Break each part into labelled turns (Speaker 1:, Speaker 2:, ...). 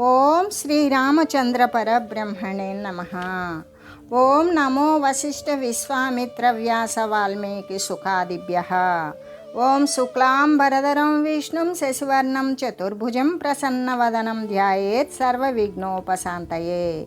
Speaker 1: ఓం శ్రీరామచంద్ర పరబ్రహ్మణే నమ. ఓం నమో వశిష్ఠ విశ్వామిత్ర వ్యాస వాల్మీకి సుఖాదిభ్య. ఓం శుక్లాంబరధరం విష్ణుం శశివర్ణం చతుర్భుజం ప్రసన్నవదనం ధ్యాయేత్ సర్వ విఘ్నోపశాంతయే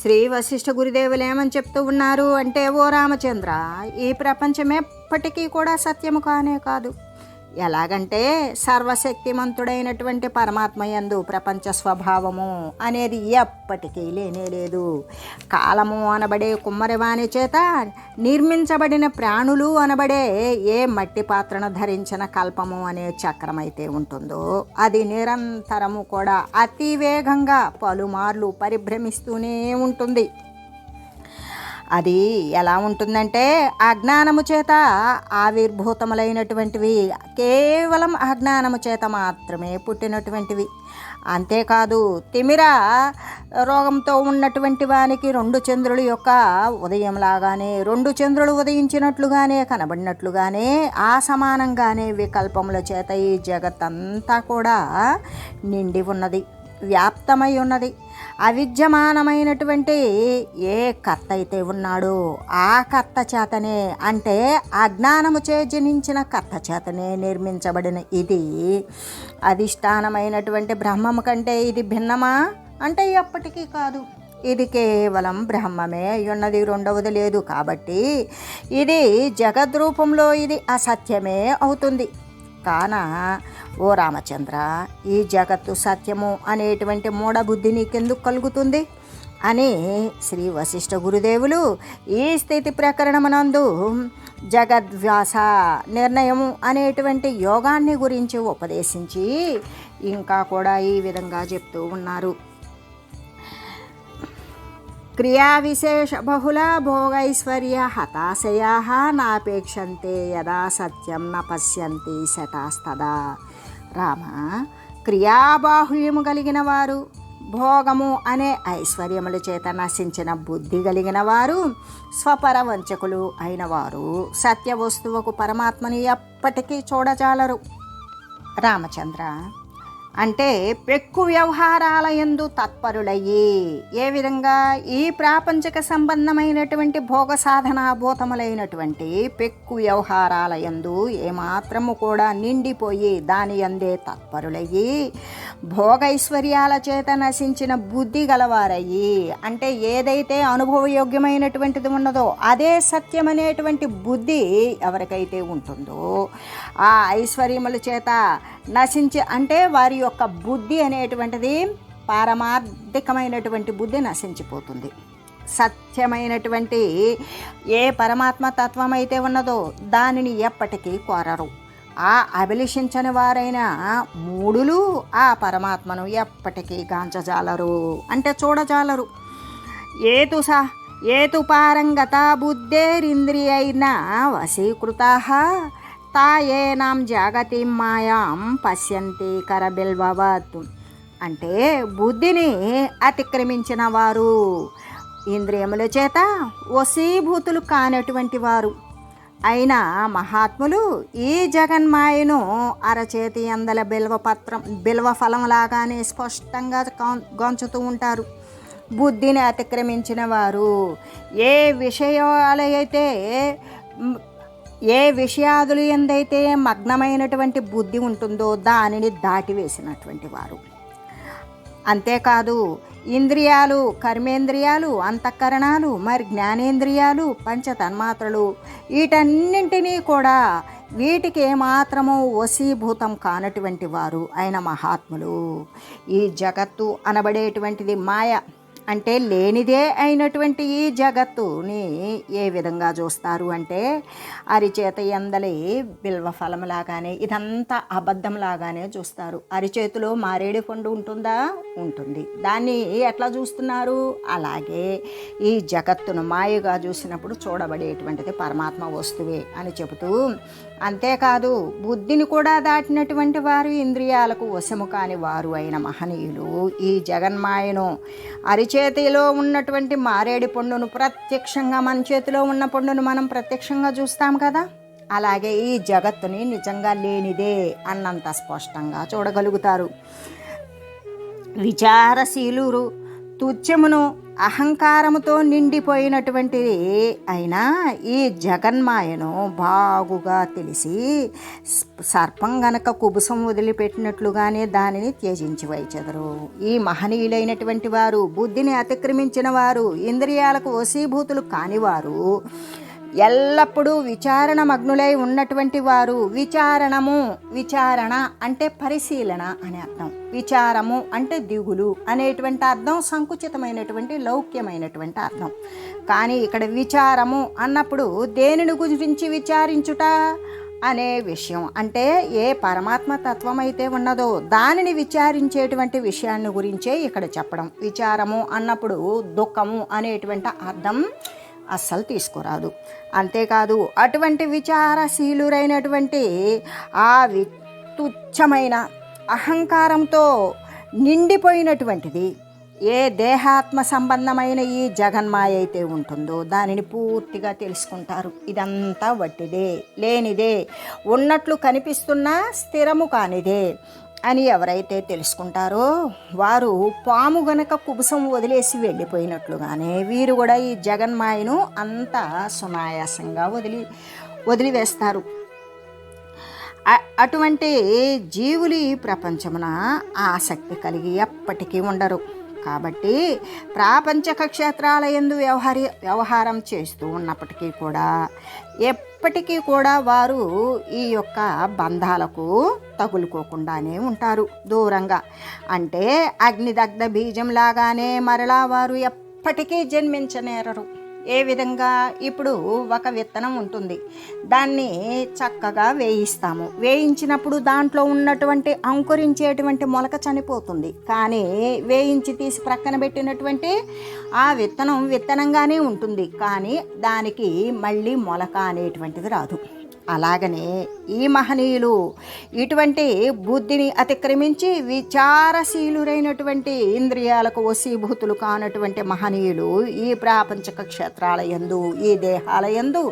Speaker 1: శ్రీ వశిష్ఠ గురుదేవులు ఏమని చెప్తూ ఉన్నారు అంటే ఓ రామచంద్ర ఈ ప్రపంచం ఎప్పటికీ కూడా సత్యము కానే కాదు. ఎలాగంటే సర్వశక్తిమంతుడైనటువంటి పరమాత్మ యందు ప్రపంచ స్వభావము అనేది ఎప్పటికీ లేనే లేదు. కాలము అనబడే కుమ్మరివాణి చేత నిర్మించబడిన ప్రాణులు అనబడే ఏ మట్టి పాత్రను ధరించిన కల్పము అనే చక్రం అయితే ఉంటుందో అది నిరంతరము కూడా అతి వేగంగా పలుమార్లు పరిభ్రమిస్తూనే ఉంటుంది. అది ఎలా ఉంటుందంటే అజ్ఞానము చేత ఆవిర్భూతములైనటువంటివి కేవలం అజ్ఞానము చేత మాత్రమే పుట్టినటువంటివి. అంతేకాదు తిమిర రోగంతో ఉన్నటువంటి వానికి రెండు చంద్రుల యొక్క ఉదయం లాగానే రెండు చంద్రులు ఉదయించినట్లుగానే కనబడినట్లుగానే ఆ సమానంగానే వికల్పముల చేత ఈ జగత్తంతా కూడా నిండి ఉన్నది వ్యాప్తమై ఉన్నది. అవిద్యమానమైనటువంటి ఏ కర్త అయితే ఉన్నాడో ఆ కర్త చేతనే అంటే అజ్ఞానము చే జనించిన కర్త చేతనే నిర్మించబడిన ఇది. అధిష్టానమైనటువంటి బ్రహ్మము కంటే ఇది భిన్నమా? అంటే ఎప్పటికీ కాదు. ఇది కేవలం బ్రహ్మమే ఉన్నది రెండవది లేదు కాబట్టి ఇది జగద్రూపంలో ఇది అసత్యమే అవుతుంది. కాన ఓ రామచంద్ర ఈ జగత్తు సత్యము అనేటువంటి మూఢబుద్ధి నీకెందుకు కలుగుతుంది? అని శ్రీ వశిష్ఠ గురుదేవులు ఈ స్థితి ప్రకరణమునందు జగద్వ్యాస నిర్ణయము అనేటువంటి యోగాన్ని గురించి ఉపదేశించి ఇంకా కూడా ఈ విధంగా చెప్తూ ఉన్నారు. క్రియావిశేష బహుళ భోగైశ్వర్య హతాశయా నాపేక్షంతే యదా సత్యం న పశ్యంతి శతాస్తదా రామ క్రియాబాహుళ్యము కలిగిన వారు భోగము అనే ఐశ్వర్యముల చేత నశించిన బుద్ధి కలిగిన వారు స్వపర వంచకులు అయిన వారు సత్య వస్తువుకు పరమాత్మని ఎప్పటికీ చూడజాలరు। రామచంద్ర అంటే పెక్కు వ్యవహారాల ఎందు తత్పరులయ్యి. ఏ విధంగా? ఈ ప్రాపంచక సంబంధమైనటువంటి భోగ సాధనాభూతములైనటువంటి పెక్కు వ్యవహారాల ఎందు ఏమాత్రము కూడా నిండిపోయి దాని అందే తత్పరులయ్యి. భోగైశ్వర్యాల చేత నశించిన బుద్ధి గలవారయ్యి. అంటే ఏదైతే అనుభవయోగ్యమైనటువంటిది ఉన్నదో అదే సత్యమనేటువంటి బుద్ధి ఎవరికైతే ఉంటుందో ఆ ఐశ్వర్యముల చేత నశించి అంటే వారి యొక్క బుద్ధి అనేటువంటిది పారమార్థికమైనటువంటి బుద్ధి నశించిపోతుంది. సత్యమైనటువంటి ఏ పరమాత్మ తత్వం అయితే ఉన్నదో దానిని ఎప్పటికీ కోరరు. ఆ అభిలషించని వారైన మూడులు ఆ పరమాత్మను ఎప్పటికీ గాంచజాలరు. అంటే చూడజాలరు. ఏతు సా ఏతు పారంగత బుద్ధేరింద్రియైన వశీకృత. తాయేనాం జాగతి మాయాం పశ్యంతి కరబిల్వవత్. అంటే బుద్ధిని అతిక్రమించిన వారు. ఇంద్రియముల చేత వశీభూతులు కానటువంటి వారు. అయిన మహాత్ములు ఈ జగన్మాయను అరచేతి అందల బిల్వపత్రం బిల్వ ఫలంలాగానే స్పష్టంగా గొంచుతూ ఉంటారు. బుద్ధిని అతిక్రమించిన వారు ఏ విషయాలైతే ఏ విషయాదులు ఎందైతే మగ్నమైనటువంటి బుద్ధి ఉంటుందో దానిని దాటివేసినటువంటి వారు. అంతేకాదు ఇంద్రియాలు కర్మేంద్రియాలు అంతఃకరణాలు మరి జ్ఞానేంద్రియాలు పంచతన్మాత్రలు వీటన్నింటినీ కూడా వీటికి ఏమాత్రము వశీభూతం కానటువంటి వారు అయిన మహాత్ములు. ఈ జగత్తు అనబడేటువంటిది మాయ. అంటే లేనిదే అయినటువంటి ఈ జగత్తుని ఏ విధంగా చూస్తారు అంటే అరిచేత ఎందలి బిల్వ ఫలంలాగానే ఇదంతా అబద్ధంలాగానే చూస్తారు. అరిచేతిలో మారేడు పండు ఉంటుందా? ఉంటుంది. దాన్ని ఎట్లా చూస్తున్నారు? అలాగే ఈ జగత్తును మాయగా చూసినప్పుడు చూడబడేటువంటిది పరమాత్మ వస్తువే అని చెబుతూ అంతేకాదు బుద్ధిని కూడా దాటినటువంటి వారు ఇంద్రియాలకు వశము కాని వారు అయిన మహనీయులు. ఈ జగన్మాయను అరిచేతిలో ఉన్నటువంటి మారేడి పండును ప్రత్యక్షంగా మన చేతిలో ఉన్న పండును మనం ప్రత్యక్షంగా చూస్తాం కదా? అలాగే ఈ జగత్తుని నిజంగా లేనిదే అన్నంత స్పష్టంగా చూడగలుగుతారు. విచారశీలు తుచ్చమును అహంకారముతో నిండిపోయినటువంటిది అయినా ఈ జగన్మాయను బాగుగా తెలిసి సర్పం గనక కుబుసం వదిలిపెట్టినట్లుగానే దానిని త్యజించి వైచెదరు. ఈ మహనీయులైనటువంటి వారు బుద్ధిని అతిక్రమించిన వారు ఇంద్రియాలకు వశీభూతులు కానివారు ఎల్లప్పుడూ విచారణ మగ్నులై ఉన్నటువంటి వారు విచారణము విచారణ అంటే పరిశీలన అనే అర్థం. విచారము అంటే దిగులు అనేటువంటి అర్థం సంకుచితమైనటువంటి లౌక్యమైనటువంటి అర్థం. కానీ ఇక్కడ విచారము అన్నప్పుడు దేనిని గురించి విచారించుట అనే విషయం. అంటే ఏ పరమాత్మ తత్వం అయితే ఉన్నదో దానిని విచారించేటువంటి విషయాన్ని గురించే ఇక్కడ చెప్పడం. విచారము అన్నప్పుడు దుఃఖము అనేటువంటి అర్థం అస్సలు తీసుకురాదు. అంతేకాదు అటువంటి విచారశీలురైనటువంటి ఆ వి తుచ్చమైన అహంకారంతో నిండిపోయినటువంటిది ఏ దేహాత్మ సంబంధమైన ఈ జగన్మాయ అయితే ఉంటుందో దానిని పూర్తిగా తెలుసుకుంటారు. ఇదంతా వట్టిదే లేనిదే ఉన్నట్లు కనిపిస్తున్నా స్థిరము కానిదే. అని ఎవరైతే తెలుసుకుంటారో వారు పాము గనక కుబుసం వదిలేసి వెళ్ళిపోయినట్లుగానే వీరు కూడా ఈ జగన్మాయను అంత సునాయాసంగా వదిలి వదిలివేస్తారు. అటువంటి జీవులు ఈ ప్రపంచమున ఆసక్తి కలిగి ఎప్పటికీ ఉండరు. కాబట్టి ప్రాపంచక క్షేత్రాల ఎందు వ్యవహారి వ్యవహారం చేస్తూ ఉన్నప్పటికీ కూడా ఎప్పటికీ కూడా వారు ఈ యొక్క బంధాలకు తగులుకోకుండానే ఉంటారు దూరంగా. అంటే అగ్నిదగ్ధ బీజం లాగానే మరలా వారు ఎప్పటికీ జన్మించనేరరు. ఏ విధంగా ఇప్పుడు ఒక విత్తనం ఉంటుంది. దాన్ని చక్కగా వేయిస్తాము. వేయించినప్పుడు దాంట్లో ఉన్నటువంటి అంకురించేటువంటి మొలక చనిపోతుంది. కానీ వేయించి తీసి ప్రక్కన పెట్టినటువంటి ఆ విత్తనం విత్తనంగానే ఉంటుంది. కానీ దానికి మళ్ళీ మొలక అనేటువంటిది రాదు. అలాగనే ఈ మహనీయులు ఇటువంటి బుద్ధిని అతిక్రమించి విచారశీలురైనటువంటి ఇంద్రియాలకు వశీభూతులు కానటువంటి మహనీయులు ఈ ప్రాపంచక క్షేత్రాల యందు ఈ దేహాల యందు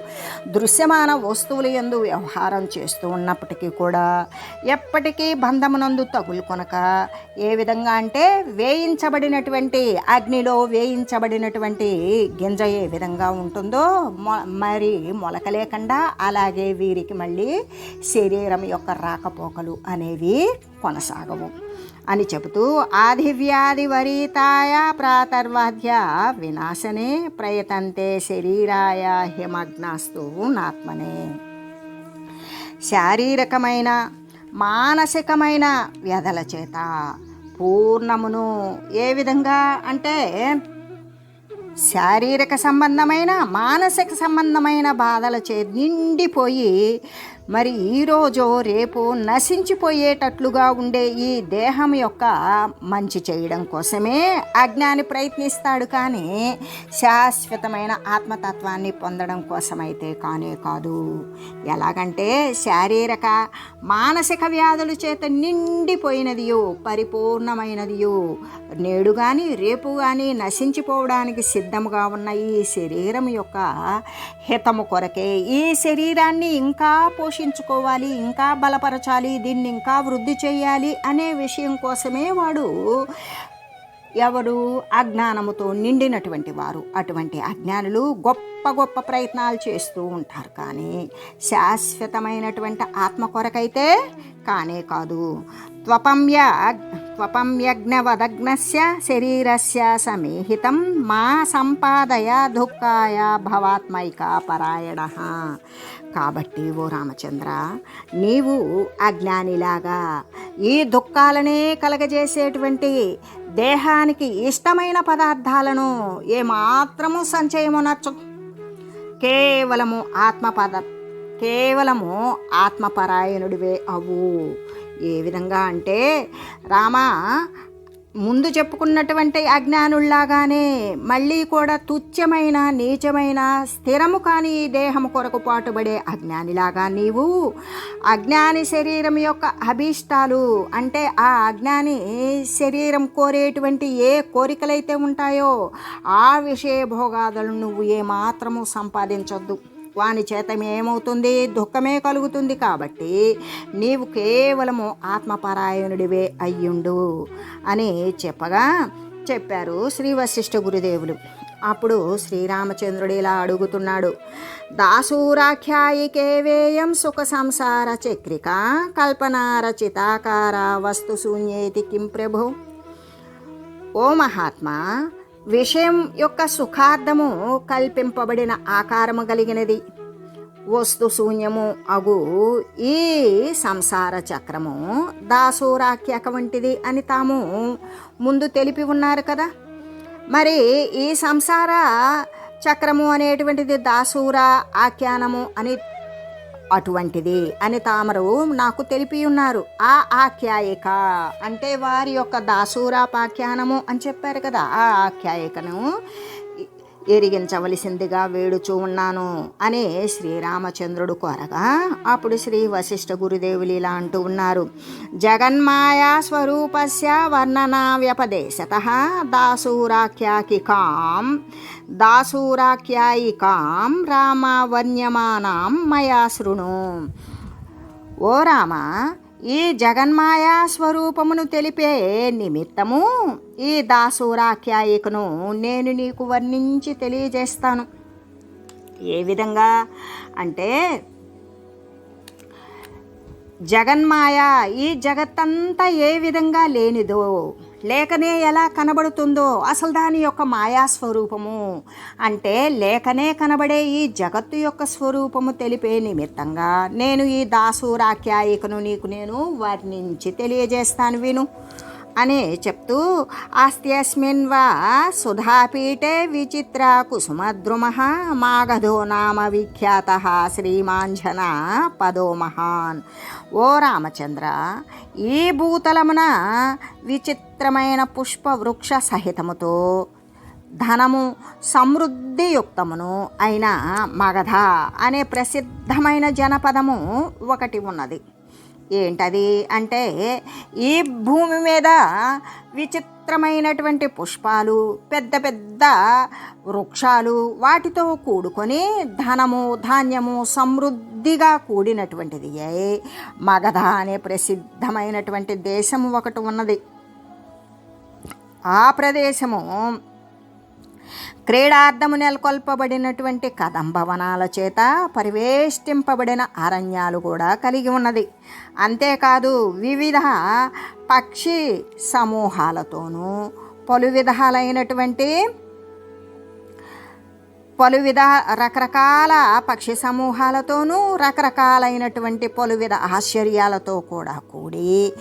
Speaker 1: దృశ్యమాన వస్తువుల యందు వ్యవహారం చేస్తూ ఉన్నప్పటికీ కూడా ఎప్పటికీ బంధమునందు తగులుకొనక ఏ విధంగా అంటే వేయించబడినటువంటి అగ్నిలో వేయించబడినటువంటి గింజ ఏ విధంగా ఉంటుందో మొ మరి మొలక లేకుండా అలాగే వీరికి మళ్ళీ శరీరం యొక్క రాకపోకలు అనేవి కొనసాగవు అని చెబుతూ ఆదివ్యాధి వరీతాయ ప్రాతర్వాధ్య వినాశనే ప్రయతంతే శరీరాయ హిమగ్నాస్తు నాత్మనే. శారీరకమైన మానసికమైన వ్యధల చేత పూర్ణమును ఏ విధంగా అంటే శారీరక సంబంధమైన మానసిక సంబంధమైన బాధల చే నిండిపోయి మరి ఈరోజు రేపు నశించిపోయేటట్లుగా ఉండే ఈ దేహం యొక్క మంచి చేయడం కోసమే అజ్ఞాని ప్రయత్నిస్తాడు కానీ శాశ్వతమైన ఆత్మతత్వాన్ని పొందడం కోసమైతే కానే కాదు. ఎలాగంటే శారీరక మానసిక వ్యాధుల చేత నిండిపోయినదియో పరిపూర్ణమైనదియో నేడు కానీ రేపు కానీ నశించిపోవడానికి సిద్ధముగా ఉన్న ఈ శరీరం యొక్క హితము కొరకే ఈ శరీరాన్ని ఇంకా పోషించుకోవాలి ఇంకా బలపరచాలి దీన్ని ఇంకా వృద్ధి చేయాలి అనే విషయం కోసమే వాడు ఎవరు అజ్ఞానముతో నిండినటువంటి వారు. అటువంటి అజ్ఞానులు గొప్ప గొప్ప ప్రయత్నాలు చేస్తూ ఉంటారు. కానీ శాశ్వతమైనటువంటి ఆత్మ కొరకైతే కానే కాదు. త్వపంయ త్వపంయజ్ఞవదగ్నస్య శరీరస్య సమీహితం మా సంపాదయ దుఃఖాయ భవాత్మైక పరాయణ కాబట్టి ఓ రామచంద్ర నీవు అజ్ఞానిలాగా ఈ దుఃఖాలనే కలగజేసేటువంటి దేహానికి ఇష్టమైన పదార్థాలను ఏమాత్రము సంచయమునర్చు కేవలము ఆత్మపద కేవలము ఆత్మపరాయణుడివే అవు ఏ విధంగా అంటే రామా ముందు చెప్పుకున్నటువంటి అజ్ఞానుల్లాగానే మళ్ళీ కూడా తుచ్చమైన నీచమైన స్థిరము కాని ఈ దేహము కొరకు పాటుపడే అజ్ఞానిలాగా నీవు అజ్ఞాని శరీరం యొక్క అభీష్టాలు అంటే ఆ అజ్ఞాని శరీరం కోరేటువంటి ఏ కోరికలైతే ఉంటాయో ఆ విషయ భోగాదులను నువ్వు ఏమాత్రము సంపాదించొద్దు. వాని చేత ఏమవుతుంది దుఃఖమే కలుగుతుంది కాబట్టి నీవు కేవలము ఆత్మపరాయణుడివే అయ్యుండు అని చెప్పగా చెప్పారు శ్రీ వశిష్ఠ గురుదేవులు. అప్పుడు శ్రీరామచంద్రుడు ఇలా అడుగుతున్నాడు దాసూరాఖ్యాయికేవేయం సుఖ సంసార చక్రిక కల్పనారచితాకార వస్తు శూన్యేతి కిం ప్రభు? ఓ మహాత్మా విషయం యొక్క సుఖార్థము కల్పింపబడిన ఆకారము కలిగినది. వస్తు శూన్యము అగు ఈ సంసార చక్రము దాసూరాఖ్యక వంటిది అని తాము ముందు తెలిపి ఉన్నారు కదా. మరి ఈ సంసార చక్రము అనేటువంటిది దాసూర ఆఖ్యానము అని అటువంటిది అని తామరు నాకు తెలిపి ఉన్నారు. ఆ ఆఖ్యాయిక అంటే వారి యొక్క దాసూరాపాఖ్యానము అని చెప్పారు కదా. ఆ ఆఖ్యాయికను ఎరిగించవలసిందిగా వేడుచూ ఉన్నాను అని శ్రీరామచంద్రుడు కోరగా అప్పుడు శ్రీ వశిష్ఠ గురుదేవులు ఇలా అంటూ ఉన్నారు. జగన్మాయా స్వరూపస్య వర్ణనా వ్యపదేశత దాసూరాఖ్యాకికాం దాసూరాఖ్యాయికాం రామావర్ణ్యమానాం మయా శృణు. ఓ రామ ఈ జగన్మాయా స్వరూపమును తెలిపే నిమిత్తము ఈ దాసూరాఖ్యాయికను నేను నీకు వర్ణించి తెలియజేస్తాను. ఏ విధంగా అంటే జగన్మాయ ఈ జగత్తంతా ఏ విధంగా లేనిదో లేఖనే ఎలా కనబడుతుందో అసలు దాని యొక్క మాయా స్వరూపము అంటే లేఖనే కనబడే ఈ జగత్తు యొక్క స్వరూపము తెలిపే నిమిత్తంగా నేను ఈ దాసూరాఖ్యాయికను నీకు నేను వర్ణించి తెలియజేస్తాను విను. అని చెప్తూ ఆస్త్యస్మిన్ వా సుధాపీఠే విచిత్ర కుసుమద్రుమ మాగధో నామ విఖ్యాత శ్రీమాంజన పదో మహాన్. ఓ రామచంద్ర ఈ భూతలమున విచిత్రమైన పుష్ప వృక్ష సహితముతో ధనము సమృద్ధియుక్తమును అయిన మగధ అనే ప్రసిద్ధమైన జనపదము ఒకటి ఉన్నది. ఏంటది అంటే ఈ భూమి మీద విచిత్రమైనటువంటి పుష్పాలు పెద్ద పెద్ద వృక్షాలు వాటితో కూడుకొని ధనము ధాన్యము సమృద్ధిగా కూడినటువంటిది. ఏ మగధ అనే ప్రసిద్ధమైనటువంటి దేశము ఒకటి ఉన్నది. ఆ ప్రదేశము క్రీడార్థము నెలకొల్పబడినటువంటి కదంబవనాల చేత పరివేష్టింపబడిన అరణ్యాలు కూడా కలిగి ఉన్నది. అంతేకాదు వివిధ పక్షి సమూహాలతోనూ పలు విధాలైనటువంటి పలు విధ రకరకాల పక్షి సమూహాలతోనూ రకరకాలైనటువంటి పలు విధ ఆశ్చర్యాలతో కూడా కూడి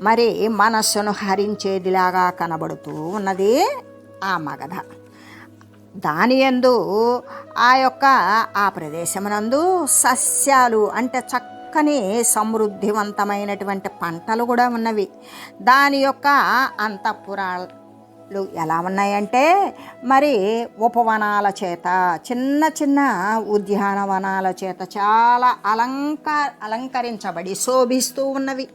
Speaker 1: మరి మనస్సును హరించేదిలాగా కనబడుతూ ఉన్నది ఆ మగధ. దాని యందు ఆ యొక్క ఆ ప్రదేశమునందు సస్యాలు అంటే చక్కని సమృద్ధివంతమైనటువంటి పంటలు కూడా ఉన్నవి. దాని యొక్క అంతఃపురాలు ఎలా ఉన్నాయంటే మరి ఉపవనాల చేత చిన్న చిన్న ఉద్యానవనాల చేత చాలా అలంక అలంకరించబడి శోభిస్తూ ఉన్నవి.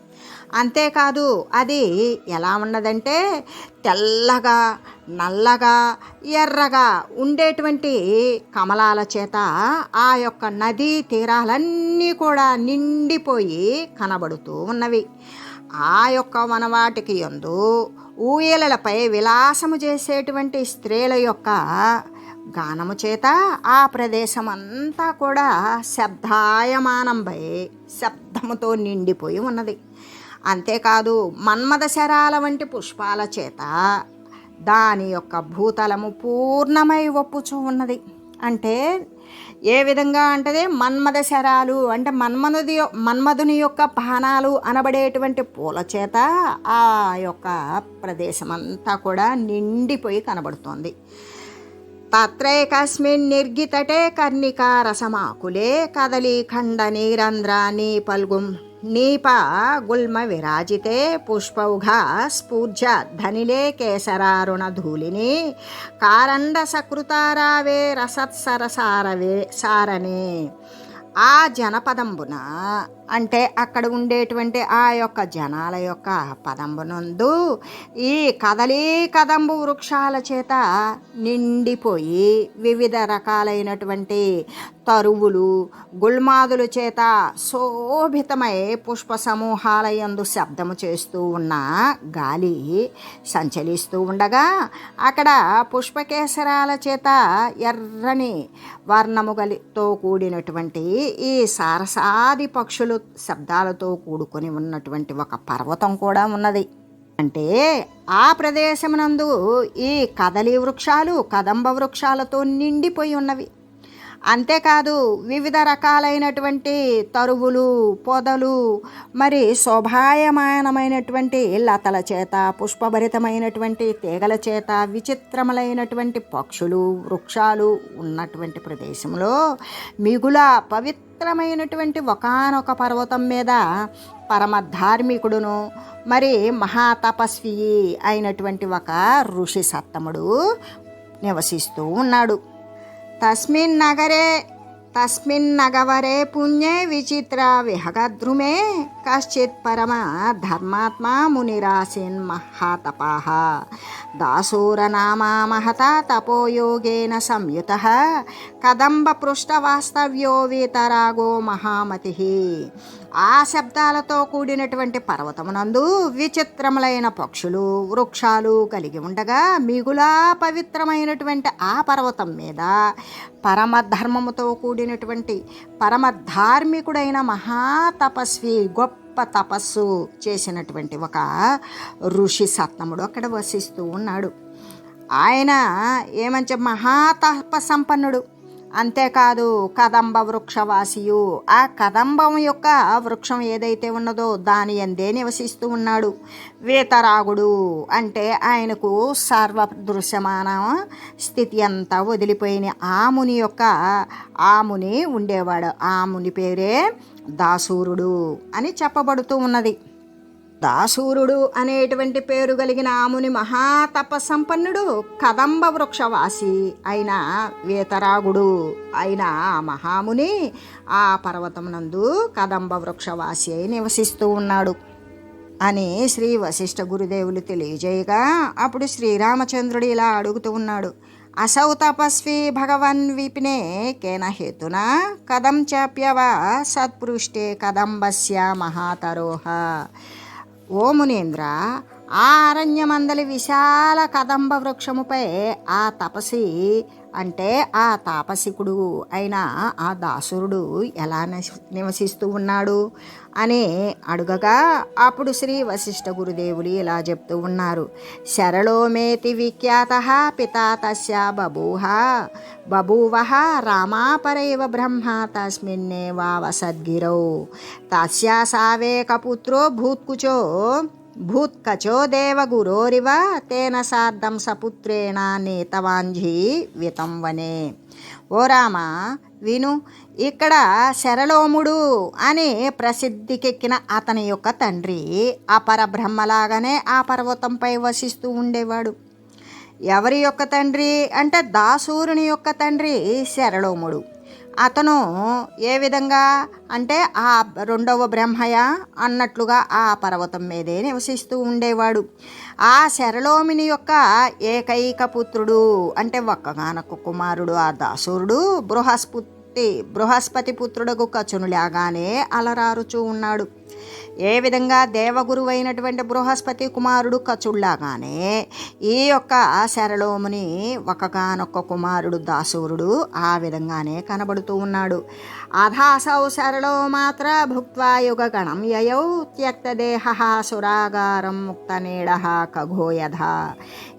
Speaker 1: అంతేకాదు అది ఎలా ఉన్నదంటే తెల్లగా నల్లగా ఎర్రగా ఉండేటువంటి కమలాల చేత ఆ యొక్క నదీ తీరాలన్నీ కూడా నిండిపోయి కనబడుతూ ఉన్నవి. ఆ యొక్క వనవాటికి ఎందు ఊయలపై విలాసము చేసేటువంటి స్త్రీల యొక్క గానము చేత ఆ ప్రదేశం అంతా కూడా శబ్దాయమానంపై శబ్దముతో నిండిపోయి ఉన్నది. అంతేకాదు మన్మదశరాల వంటి పుష్పాల చేత దాని యొక్క భూతలము పూర్ణమై ఒప్పుచూ ఉన్నది. అంటే ఏ విధంగా అంటది మన్మద శరాలు అంటే మన్మనుది మన్మధుని యొక్క బాణాలు అనబడేటువంటి పూల చేత ఆ యొక్క ప్రదేశం అంతా కూడా నిండిపోయి కనబడుతోంది. తత్రైకస్మిన్ నిర్గితటే కర్ణికా రసమాకులే కదలి ఖండ నీరంధ్ర నీపల్గుం నీప గుల్మ విరాజితే పుష్పౌఘ స్ఫూర్జ ధనిలే కేసరారుణ ధూళిని కారండ సకృతారావే రసత్సరసారవే సారనే. ఆ జనపదంబున అంటే అక్కడ ఉండేటువంటి ఆ యొక్క జనాల యొక్క పదంబునందు ఈ కదలీ కదంబు వృక్షాల చేత నిండిపోయి వివిధ రకాలైనటువంటి తరువులు గుల్మాదుల చేత శోభితమై పుష్ప సమూహాలయందు శబ్దము చేస్తూ ఉన్న గాలి సంచలిస్తూ ఉండగా అక్కడ పుష్పకేసరాల చేత ఎర్రని వర్ణము గలితో కూడినటువంటి ఈ సారసాది పక్షులు శబ్దాలతో కూడుకొని ఉన్నటువంటి ఒక పర్వతం కూడా ఉన్నది. అంటే ఆ ప్రదేశమునందు ఈ కదలి వృక్షాలు కదంబ వృక్షాలతో నిండిపోయి ఉన్నవి. అంతేకాదు వివిధ రకాలైనటువంటి తరువులు పొదలు మరి శోభాయమానమైనటువంటి లతల చేత పుష్పభరితమైనటువంటి తీగల చేత విచిత్రములైనటువంటి పక్షులు వృక్షాలు ఉన్నటువంటి ప్రదేశంలో మిగుల పవిత్ర పవిత్రమైనటువంటి ఒకానొక పర్వతం మీద పరమ ధార్మికుడును మరి మహాతపస్వి అయినటువంటి ఒక ఋషి సత్తముడు నివసిస్తూ ఉన్నాడు. తస్మిన్ నగరే तस्वरे पुण्य विचित्र विहगद्रुमे कश्चित् परमा धर्मात्मा मुनिरासीन महातपा। दासूरनामा महता तपोयोगेन संयुतः, कदम्बपृष्ठवास्तव्यो वितरागो महामतिः। ఆ శబ్దాలతో కూడినటువంటి పర్వతమునందు విచిత్రములైన పక్షులు వృక్షాలు కలిగి ఉండగా మిగులా పవిత్రమైనటువంటి ఆ పర్వతం మీద పరమధర్మముతో కూడినటువంటి పరమ ధార్మికుడైన మహాతపస్వి గొప్ప తపస్సు చేసినటువంటి ఒక ఋషి సత్నముడు అక్కడ వసిస్తూ ఉన్నాడు. ఆయన ఏమంటే మహాతప సంపన్నుడు. అంతేకాదు కదంబ వృక్షవాసియు. ఆ కదంబం యొక్క వృక్షం ఏదైతే ఉన్నదో దాని అందే నివసిస్తూ ఉన్నాడు. వేతరాగుడు అంటే ఆయనకు సర్వ దృశ్యమాన స్థితి అంతా వదిలిపోయిన ఆ ముని యొక్క ఆ ముని ఉండేవాడు. ఆ ముని పేరే దాసూరుడు అని చెప్పబడుతూ ఉన్నది. దాసూరుడు అనేటువంటి పేరు కలిగిన ఆముని మహాతపసంపన్నుడు కదంబ వృక్షవాసి అయిన వేతరాగుడు అయిన ఆ మహాముని ఆ పర్వతమునందు కదంబ వృక్షవాసి అయి నివసిస్తూ ఉన్నాడు. అని శ్రీ వశిష్ఠ గురుదేవులు తెలియజేయగా అప్పుడు శ్రీరామచంద్రుడు ఇలా అడుగుతూ ఉన్నాడు. అసౌ తపస్వి భగవన్ విపినే కేన హేతున? కదం చాప్యవ? సత్పృష్టే కదంబస్య మహాతరోహ. ఓ మునేంద్ర ఆ అరణ్యమందలి విశాల కదంబ వృక్షముపై ఆ తపసి అంటే ఆ తాపసికుడు అయిన ఆ దాసురుడు ఎలా నివసిస్తూ ఉన్నాడు అని అడుగగా అప్పుడు శ్రీ వశిష్ఠ గురుదేవులు ఇలా చెప్తూ ఉన్నారు. శరళోమేతి విఖ్యాత పితా తస్య బభూహ బభూవ రామాపరైవ బ్రహ్మ తస్మిన్నేవావసద్గిరౌ తస్యా సావేకపుత్రో భూత్కుచో భూత్కచో దేవగురోరివ తేన సార్ధం సపుత్రేణ నేతవాంఝీ వితం వనే. ఓ రామ విను ఇక్కడ శరలోముడు అని ప్రసిద్ధికెక్కిన అతని యొక్క తండ్రి ఆ పరబ్రహ్మలాగానే ఆ పర్వతంపై వసిస్తూ ఉండేవాడు. ఎవరి యొక్క తండ్రి అంటే దాసూరుని యొక్క తండ్రి శరలోముడు అతను ఏ విధంగా అంటే ఆ రెండవ బ్రహ్మయ అన్నట్లుగా ఆ పర్వతం మీదే నివసిస్తూ ఉండేవాడు. ఆ శరలోమిని యొక్క ఏకైక పుత్రుడు అంటే ఒక్కగానొక్క కుమారుడు ఆ దాసూరుడు బృహస్పతి బృహస్పతి పుత్రుడకు కచునులాగానే అలరారుచూ ఉన్నాడు. ఏ విధంగా దేవగురువైనటువంటి బృహస్పతి కుమారుడు కచుళ్ళాగానే ఈ యొక్క శరలోముని ఒకగానొక్క కుమారుడు దాసూరుడు ఆ విధంగానే కనబడుతూ ఉన్నాడు. అధాసౌ శరలో మాత్ర భుక్వా గణం యయౌ త్యక్తదేహ సురాగారం ముక్తనేడ ఖగోయధ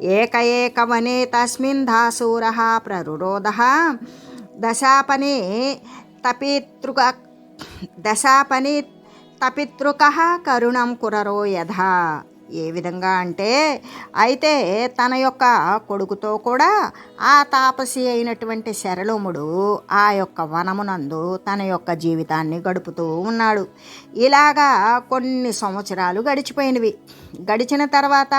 Speaker 1: ఏక ఏకవనే తస్మిన్ దాసూర ప్రరురోధ దశాపని తపితృక దశాపని తపితృక కరుణం కురరో యథా. ఏ విధంగా అంటే అయితే తన యొక్క కొడుకుతో కూడా ఆ తాపసి అయినటువంటి శరలోముడు ఆ యొక్క వనమునందు తన యొక్క జీవితాన్ని గడుపుతూ ఉన్నాడు. ఇలాగా కొన్ని సంవత్సరాలు గడిచిపోయినవి. గడిచిన తర్వాత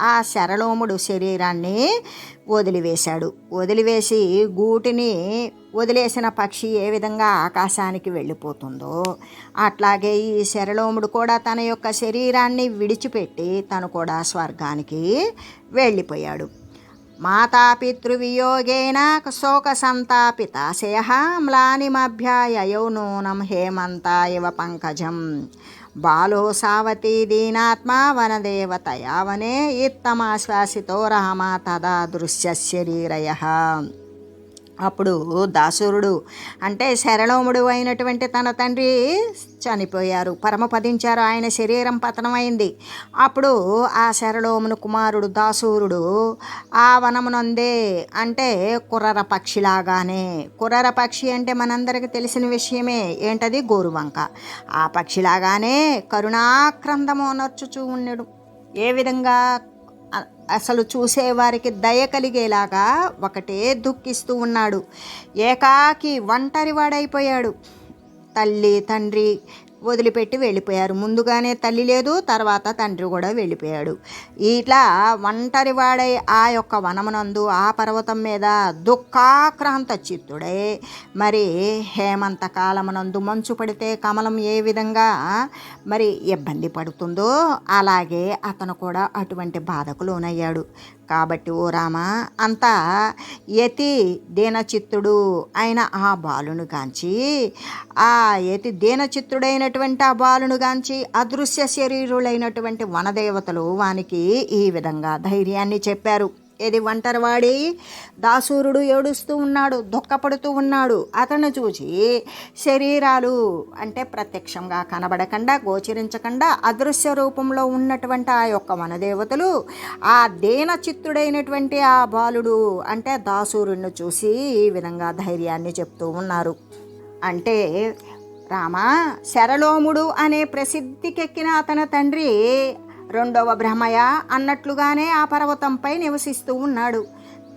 Speaker 1: ఆ శరలోముడు శరీరాన్ని వదిలివేశాడు. వదిలివేసి గూటిని వదిలేసిన పక్షి ఏ విధంగా ఆకాశానికి వెళ్ళిపోతుందో అట్లాగే ఈ శరలోముడు కూడా తన యొక్క శరీరాన్ని విడిచిపెట్టి తను కూడా స్వర్గానికి వెళ్ళిపోయాడు. మాతాపితృవియోగేన శోక సంతాపితాశయ మ్లానిమభ్యాయయౌ నూనం హేమంత ఇవ పంకజం. బాలో సావతి దీనాత్మ వనదేవతయా వనే ఇత్తమాశ్వాసితో రామ తదా దృశ్య శరీరయ. అప్పుడు దాసురుడు అంటే శరణోముడు అయినటువంటి తన తండ్రి చనిపోయారు. పరమపదించారు ఆయన శరీరం పతనమైంది. అప్పుడు ఆ శరలోమును కుమారుడు దాసూరుడు ఆ వనమునందే అంటే కుర్రర పక్షిలాగానే కుర్రర పక్షి అంటే మనందరికీ తెలిసిన విషయమే ఏంటది? గోరువంక. ఆ పక్షిలాగానే కరుణాక్రందము నర్చుచూ ఉండడు ఏ విధంగా అసలు చూసేవారికి దయ కలిగేలాగా ఒకటే దుఃఖిస్తూ ఉన్నాడు. ఏకాకి ఒంటరివాడైపోయాడు. తల్లి తండ్రి వదిలిపెట్టి వెళ్ళిపోయారు. ముందుగానే తల్లి లేదు తర్వాత తండ్రి కూడా వెళ్ళిపోయాడు. ఇట్లా ఒంటరివాడై ఆ యొక్క వనమునందు ఆ పర్వతం మీద దుఃఖాక్రాంత చిత్తుడై. మరి హేమంత కాలమునందు మంచు పడితే కమలం ఏ విధంగా మరి ఇబ్బంది పడుతుందో అలాగే అతను కూడా అటువంటి బాధకు లోనయ్యాడు. కాబట్టి ఓ రామ అంతా యతి దీనచిత్తుడు అయిన ఆ బాలును గాంచి ఆ యతి దీనచిత్తుడైనటువంటి ఆ బాలును గాంచి అదృశ్య శరీరులైనటువంటి వనదేవతలు వానికి ఈ విధంగా ధైర్యాన్ని చెప్పారు. ఇది ఒంటరివాడి దాసూరుడు ఏడుస్తూ ఉన్నాడు దుఃఖపడుతూ ఉన్నాడు. అతను చూసి శరీరాలు అంటే ప్రత్యక్షంగా కనబడకుండా గోచరించకుండా అదృశ్య రూపంలో ఉన్నటువంటి ఆ యొక్క వనదేవతలు ఆ దేన చిత్తుడైనటువంటి ఆ బాలుడు అంటే దాసూరుణ్ణి చూసి ఈ విధంగా ధైర్యాన్ని చెప్తూ ఉన్నారు. అంటే రామా శరలోముడు అనే ప్రసిద్ధికెక్కిన అతని తండ్రి రెండవ బ్రహ్మయ అన్నట్లుగానే ఆ పర్వతంపై నివసిస్తూ ఉన్నాడు.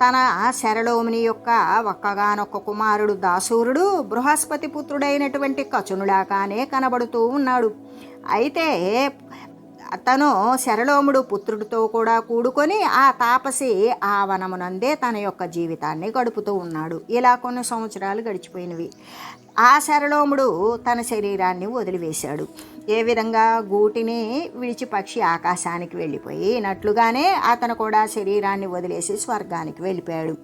Speaker 1: తన శరలోముని యొక్క ఒక్కగానొక్క కుమారుడు దాసూరుడు బృహస్పతి పుత్రుడైనటువంటి కచునులాగానే కనబడుతూ ఉన్నాడు. అయితే తను శరలోముడు పుత్రుడితో కూడా కూడుకొని ఆ తాపసి ఆ వనమునందే తన యొక్క జీవితాన్ని గడుపుతూ ఉన్నాడు. ఇలా కొన్ని సంవత్సరాలు గడిచిపోయినవి. ఆ శరలోముడు తన శరీరాన్ని వదిలివేశాడు. ఏ విధంగా గూటిని విడిచి పక్షి ఆకాశానికి వెళ్ళిపోయినట్లుగానే అతను కూడా శరీరాన్ని వదిలేసి స్వర్గానికి వెళ్ళిపోయాడు.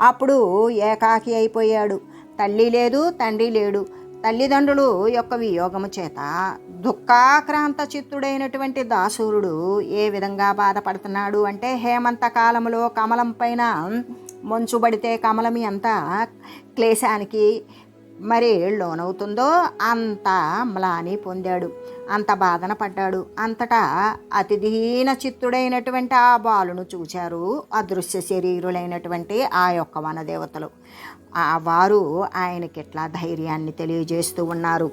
Speaker 1: అప్పుడు ఏకాకి అయిపోయాడు. తల్లి లేదు తండ్రి లేడు. తల్లిదండ్రులు యొక్క వియోగము చేత దుఃఖాక్రాంత చిత్తుడైనటువంటి దాసూరుడు ఏ విధంగా బాధపడుతున్నాడు అంటే హేమంత కాలంలో కమలం పైన మంచుబడితే కమలం అంతా క్లేశానికి మరి లోనవుతుందో అంత మ్లాని పొందాడు. అంత బాధన పడ్డాడు. అంతటా అతిదీన చిత్తుడైనటువంటి ఆ బాలును చూచారు. అదృశ్య శరీరులైనటువంటి ఆ యొక్క వనదేవతలు. ఆ వారు ఆయనకిట్లా ధైర్యాన్ని తెలియజేస్తూ ఉన్నారు.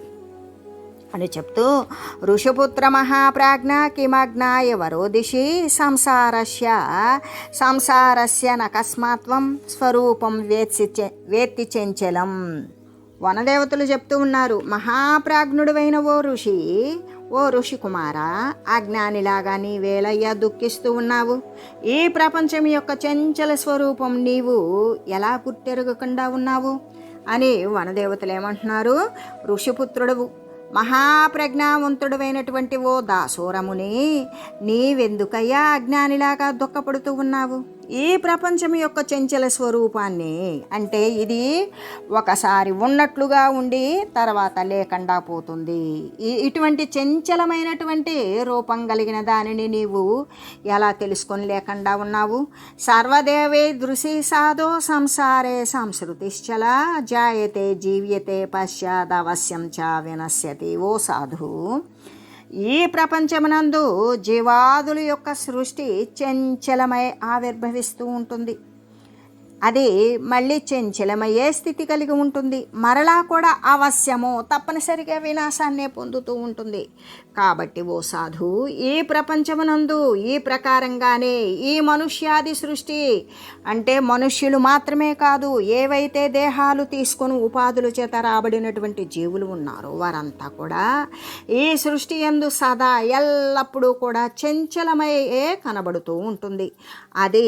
Speaker 1: అని చెప్తూ ఋషిపుత్ర మహాప్రాజ్ఞ కిమగ్నాయ వరోదిషి సంసారస్య సంసారస్య నకస్మాత్వం స్వరూపం వేత్సి చె- వేత్తి చెంచలం. వనదేవతలు చెప్తూ ఉన్నారు మహాప్రాజ్ఞుడివైన ఓ ఋషి ఓ ఋషి కుమారా అజ్ఞానిలాగా నీవేలయ్యా దుఃఖిస్తూ ఉన్నావు. ఈ ప్రపంచం యొక్క చంచల స్వరూపం నీవు ఎలా పుట్టెరగకుండా ఉన్నావు? అని వనదేవతలు ఏమంటున్నారు ఋషిపుత్రుడు మహాప్రజ్ఞావంతుడైనటువంటి ఓ దాసూరముని నీవెందుకయ్యా అజ్ఞానిలాగా దుఃఖపడుతూ ఉన్నావు? ఈ ప్రపంచం యొక్క చెంచల స్వరూపాన్ని అంటే ఇది ఒకసారి ఉన్నట్లుగా ఉండి తర్వాత లేకుండా పోతుంది. ఈ- ఇటువంటి చెంచలమైనటువంటి రూపం కలిగిన దానిని నీవు ఎలా తెలుసుకొని లేకుండా ఉన్నావు? సర్వదేవే దృశి సాధో సంసారే సంస్కృతిశ్చల జాయతే జీవ్యతే పశ్చాదవశ్యం చ వినశ్యతి. ఓ సాధు ఈ ప్రపంచమునందు జీవాదుల యొక్క సృష్టి చంచలమై ఆవిర్భవిస్తూ ఉంటుంది. అది మళ్ళీ చెంచలమయ్యే స్థితి కలిగి ఉంటుంది. మరలా కూడా అవశ్యము తప్పనిసరిగా వినాశాన్నే పొందుతూ ఉంటుంది. కాబట్టి ఓ సాధు ఈ ప్రపంచమునందు ఈ ప్రకారంగానే ఈ మనుష్యాది సృష్టి అంటే మనుష్యులు మాత్రమే కాదు ఏవైతే దేహాలు తీసుకొని ఉపాధుల చేత రాబడినటువంటి జీవులు ఉన్నారో వారంతా కూడా ఈ సృష్టి ఎందు సదా ఎల్లప్పుడూ కూడా చంచలమయ్యే కనబడుతూ ఉంటుంది. అది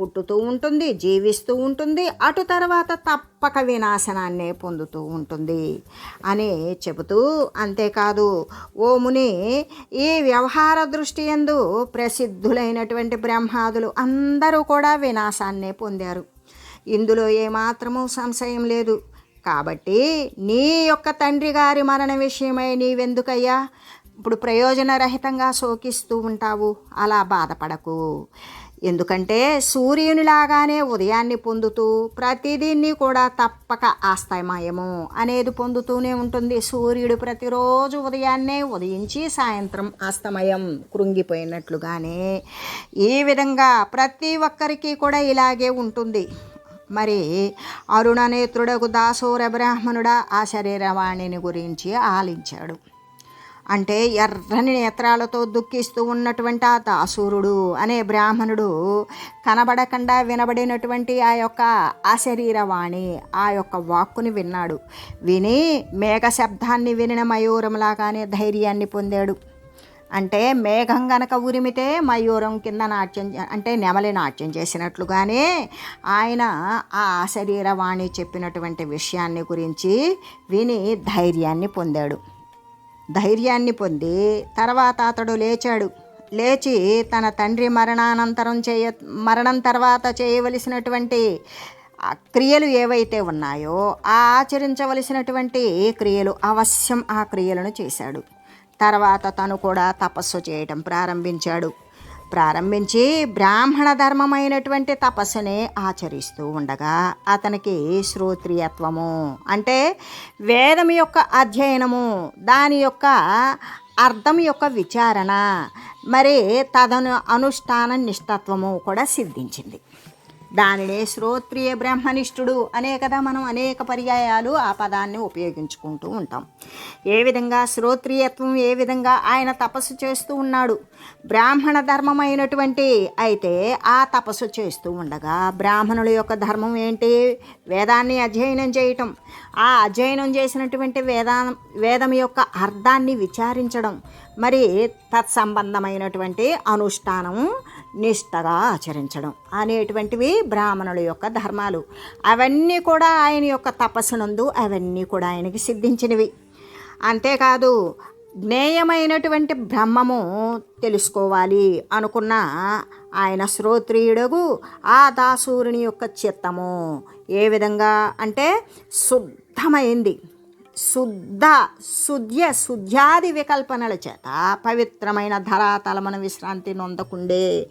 Speaker 1: పుట్టుతూ ఉంటుంది జీవిస్తూ ఉంటుంది అటు తర్వాత తప్పక వినాశనాన్నే పొందుతూ ఉంటుంది అని చెబుతూ అంతేకాదు. ఓముని ఈ వ్యవహార దృష్టి ఎందు ప్రసిద్ధులైనటువంటి బ్రహ్మాదులు అందరూ కూడా వినాశాన్నే పొందారు. ఇందులో ఏమాత్రము సంశయం లేదు. కాబట్టి నీ యొక్క తండ్రి గారి మరణ విషయమై నీవెందుకయ్యా? ఇప్పుడు ప్రయోజనరహితంగా శోకిస్తూ ఉంటావు. అలా బాధపడకు. ఎందుకంటే సూర్యునిలాగానే ఉదయాన్ని పొందుతూ ప్రతిదీన్ని కూడా తప్పక ఆస్తమయము అనేది పొందుతూనే ఉంటుంది. సూర్యుడు ప్రతిరోజు ఉదయాన్నే ఉదయించి సాయంత్రం ఆస్తమయం కృంగిపోయినట్లుగానే ఈ విధంగా ప్రతి ఒక్కరికి కూడా ఇలాగే ఉంటుంది. మరి అరుణనేత్రుడకు దాసూర బ్రాహ్మణుడా ఆ శరీరవాణిని గురించి ఆలించాడు. అంటే ఎర్రని నేత్రాలతో దుఃఖిస్తూ ఉన్నటువంటి ఆ దాసూరుడు అనే బ్రాహ్మణుడు కనబడకుండా వినబడినటువంటి ఆ యొక్క అశరీరవాణి ఆ యొక్క వాక్కుని విన్నాడు. విని మేఘ శబ్దాన్ని వినిన మయూరంలాగానే ధైర్యాన్ని పొందాడు. అంటే మేఘం గనక ఉరిమితే మయూరం కింద నాట్యం అంటే నెమలి నాట్యం చేసినట్లుగానే ఆయన ఆ శరీరవాణి చెప్పినటువంటి విషయాన్ని గురించి విని ధైర్యాన్ని పొందాడు. ధైర్యాన్ని పొంది తర్వాత అతడు లేచాడు. లేచి తన తండ్రి మరణానంతరం చేయ మరణం తర్వాత చేయవలసినటువంటి క్రియలు ఏవైతే ఉన్నాయో ఆ ఆచరించవలసినటువంటి క్రియలు అవశ్యం ఆ క్రియలను చేశాడు. తర్వాత తను కూడా తపస్సు చేయటం ప్రారంభించాడు. ప్రారంభించి బ్రాహ్మణ ధర్మమైనటువంటి తపస్సుని ఆచరిస్తూ ఉండగా అతనికి శ్రోత్రియత్వము. అంటే వేదం యొక్క అధ్యయనము దాని యొక్క అర్థం యొక్క విచారణ మరి తదను అనుష్ఠాన నిష్ఠత్వము కూడా సిద్ధించింది. దానినే శ్రోత్రియ బ్రహ్మనిష్ఠుడు అనే కదా మనం అనేక పర్యాయాలు ఆ పదాన్ని ఉపయోగించుకుంటూ ఉంటాం. ఏ విధంగా శ్రోత్రియత్వం ఏ విధంగా ఆయన తపస్సు చేస్తూ ఉన్నాడు? బ్రాహ్మణ ధర్మమైనటువంటి అయితే ఆ తపస్సు చేస్తూ ఉండగా బ్రాహ్మణుల యొక్క ధర్మం ఏంటి? వేదాన్ని అధ్యయనం చేయటం. ఆ అధ్యయనం చేసినటువంటి వేదా వేదం యొక్క అర్థాన్ని విచారించడం. మరి తత్సంబంధమైనటువంటి అనుష్ఠానం నిష్టగా ఆచరించడం అనేటువంటివి బ్రాహ్మణుల యొక్క ధర్మాలు. అవన్నీ కూడా ఆయన యొక్క తపస్సునందు అవన్నీ కూడా ఆయనకి సిద్ధించినవి. అంతేకాదు జ్ఞేయమైనటువంటి బ్రహ్మము తెలుసుకోవాలి అనుకున్న ఆయన శ్రోత్రియుడగు ఆ దాసూరుని యొక్క చిత్తము ఏ విధంగా అంటే శుద్ధమైంది. శుద్ధ శుద్ధ్య శుద్ధ్యాది వికల్పనల చేత పవిత్రమైన ధరాతలమన విశ్రాంతి నొందకుండే.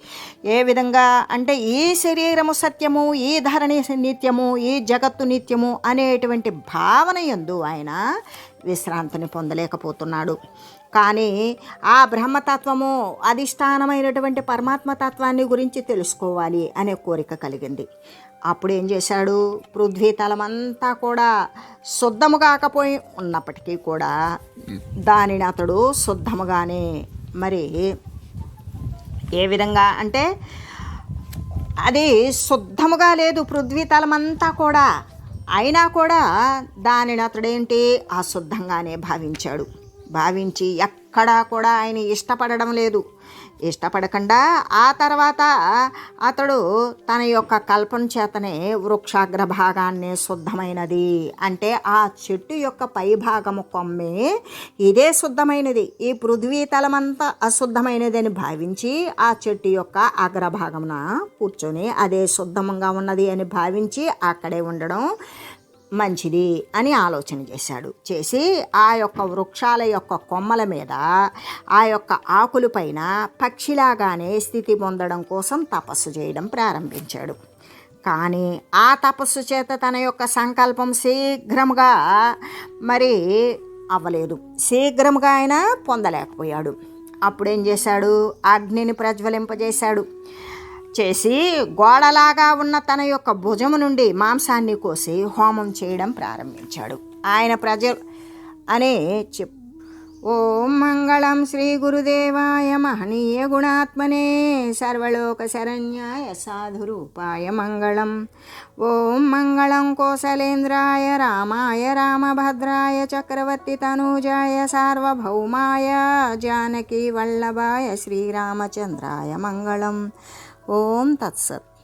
Speaker 1: ఏ విధంగా? అంటే ఈ శరీరము సత్యము ఈ ధరణి నిత్యము ఈ జగత్తు నిత్యము అనేటువంటి భావన ఎందు ఆయన విశ్రాంతిని పొందలేకపోతున్నాడు. కానీ ఆ బ్రహ్మతత్వము అధిష్టానమైనటువంటి పరమాత్మతత్వాన్ని గురించి తెలుసుకోవాలి అనే కోరిక కలిగింది. అప్పుడు ఏం చేశాడు? పృథ్వీ అంతా కూడా శుద్ధము కాకపోయి ఉన్నప్పటికీ కూడా దానిని అతడు శుద్ధముగానే మరి ఏ విధంగా అంటే అది శుద్ధముగా లేదు పృథ్వీ తలమంతా కూడా. అయినా కూడా దానిని అతడేంటి? అశుద్ధంగానే భావించాడు. భావించి ఎక్కడా కూడా ఆయన ఇష్టపడడం లేదు. ఇష్టపడకుండా ఆ తర్వాత అతడు తన యొక్క కల్పన చేతనే వృక్షాగ్ర భాగాన్ని శుద్ధమైనది. అంటే ఆ చెట్టు యొక్క పై భాగము కొమ్మే ఇదే శుద్ధమైనది. ఈ పృథ్వీ తలమంతా అశుద్ధమైనదని భావించి ఆ చెట్టు యొక్క అగ్రభాగమున కూర్చొని అదే శుద్ధంగా ఉన్నది అని భావించి అక్కడే ఉండడం మంచిది అని ఆలోచన చేశాడు. చేసి ఆ యొక్క వృక్షాల యొక్క కొమ్మల మీద ఆ యొక్క ఆకులపైన పక్షిలాగానే స్థితి పొందడం కోసం తపస్సు చేయడం ప్రారంభించాడు. కానీ ఆ తపస్సు చేత తన యొక్క సంకల్పం శీఘ్రముగా మరి అవ్వలేదు. శీఘ్రంగా ఆయన పొందలేకపోయాడు. అప్పుడేం చేశాడు? అగ్నిని ప్రజ్వలింపజేశాడు. చేసి గోడలాగా ఉన్న తన యొక్క భుజము నుండి మాంసాన్ని కోసి హోమం చేయడం ప్రారంభించాడు. ఆయన ప్రజ అనే చెప్ ఓం మంగళం శ్రీ గురుదేవాయ మహనీయ గుణాత్మనే సర్వలోక శరణ్యాయ సాధురూపాయ మంగళం. ఓం మంగళం కోసలేంద్రాయ రామాయ రామభద్రాయ చక్రవర్తి తనూజాయ సార్వభౌమాయ జానకి వల్లభాయ శ్రీరామచంద్రాయ మంగళం. ఓం తత్సత్.